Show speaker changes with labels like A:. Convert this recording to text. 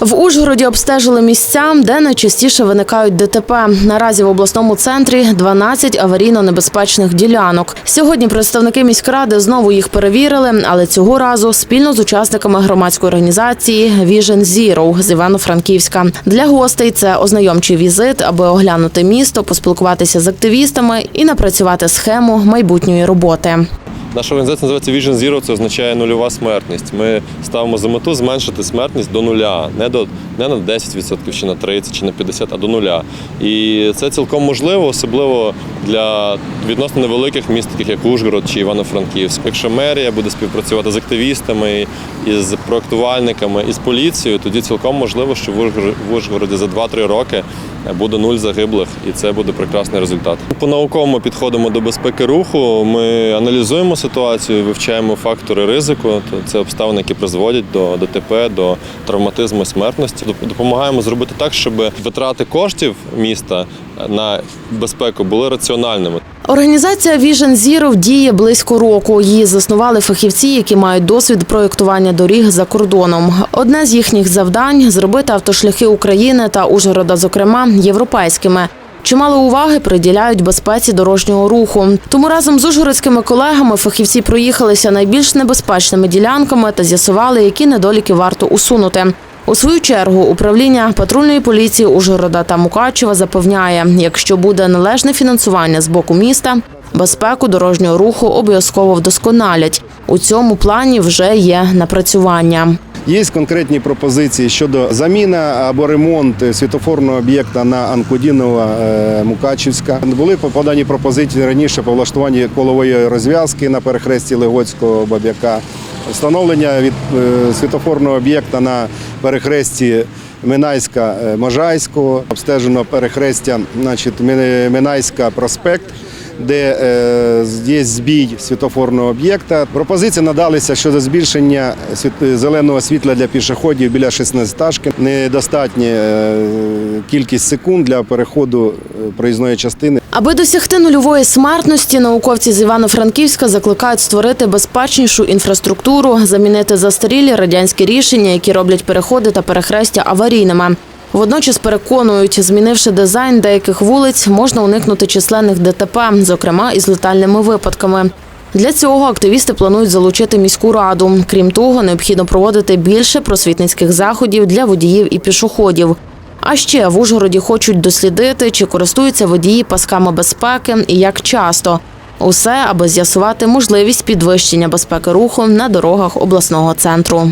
A: В Ужгороді обстежили місця, де найчастіше виникають ДТП. Наразі в обласному центрі 12 аварійно-небезпечних ділянок. Сьогодні представники міськради знову їх перевірили, але цього разу спільно з учасниками громадської організації Vision Zero з Івано-Франківська. Для гостей це ознайомчий візит, аби оглянути місто, поспілкуватися з активістами і напрацювати схему майбутньої роботи.
B: Наша організація називається Vision Zero, це означає нульова смертність. Ми ставимо за мету зменшити смертність до нуля, не до не на 10% чи на 30% чи на 50%, а до нуля. І це цілком можливо, особливо для відносно невеликих міст, таких як Ужгород чи Івано-Франківськ. Якщо мерія буде співпрацювати з активістами, із проектувальниками, і з поліцією, тоді цілком можливо, що в Ужгороді за 2-3 роки буде нуль загиблих, і це буде прекрасний результат. По науковому підходимо до безпеки руху. Ми аналізуємо ситуацію, вивчаємо фактори ризику. Це обставини, які призводять до ДТП, до травматизму, смертності. Допомагаємо зробити так, щоб витрати коштів міста на безпеку були раціональними.
A: Організація Vision Zero діє близько року. Її заснували фахівці, які мають досвід проєктування доріг за кордоном. Одне з їхніх завдань зробити автошляхи України та Ужгорода, зокрема, європейськими. Чимало уваги приділяють безпеці дорожнього руху. Тому разом з ужгородськими колегами фахівці проїхалися найбільш небезпечними ділянками та з'ясували, які недоліки варто усунути. У свою чергу управління патрульної поліції Ужгорода та Мукачева запевняє, якщо буде належне фінансування з боку міста, безпеку дорожнього руху обов'язково вдосконалять. У цьому плані вже є напрацювання.
C: Є конкретні пропозиції щодо заміни або ремонт світофорного об'єкта на Анкудінова е, Мукачівська. Були подані пропозиції раніше по влаштуванні колової розв'язки на перехресті Легоцького Баб'яка, встановлення від е, світофорного об'єкта на перехресті Минайська е, Можайського, обстежено перехрестя значить, Минайська проспект де е, є збій світофорного об'єкта. Пропозиції надалися щодо збільшення зеленого світла для пішоходів біля 16-тажки. Недостатня е, кількість секунд для переходу проїзної частини.
A: Аби досягти нульової смертності, науковці з Івано-Франківська закликають створити безпечнішу інфраструктуру, замінити застарілі радянські рішення, які роблять переходи та перехрестя аварійними. Водночас переконують, змінивши дизайн деяких вулиць, можна уникнути численних ДТП, зокрема із летальними випадками. Для цього активісти планують залучити міську раду. Крім того, необхідно проводити більше просвітницьких заходів для водіїв і пішоходів. А ще в Ужгороді хочуть дослідити, чи користуються водії пасками безпеки і як часто. Усе, аби з'ясувати можливість підвищення безпеки руху на дорогах обласного центру.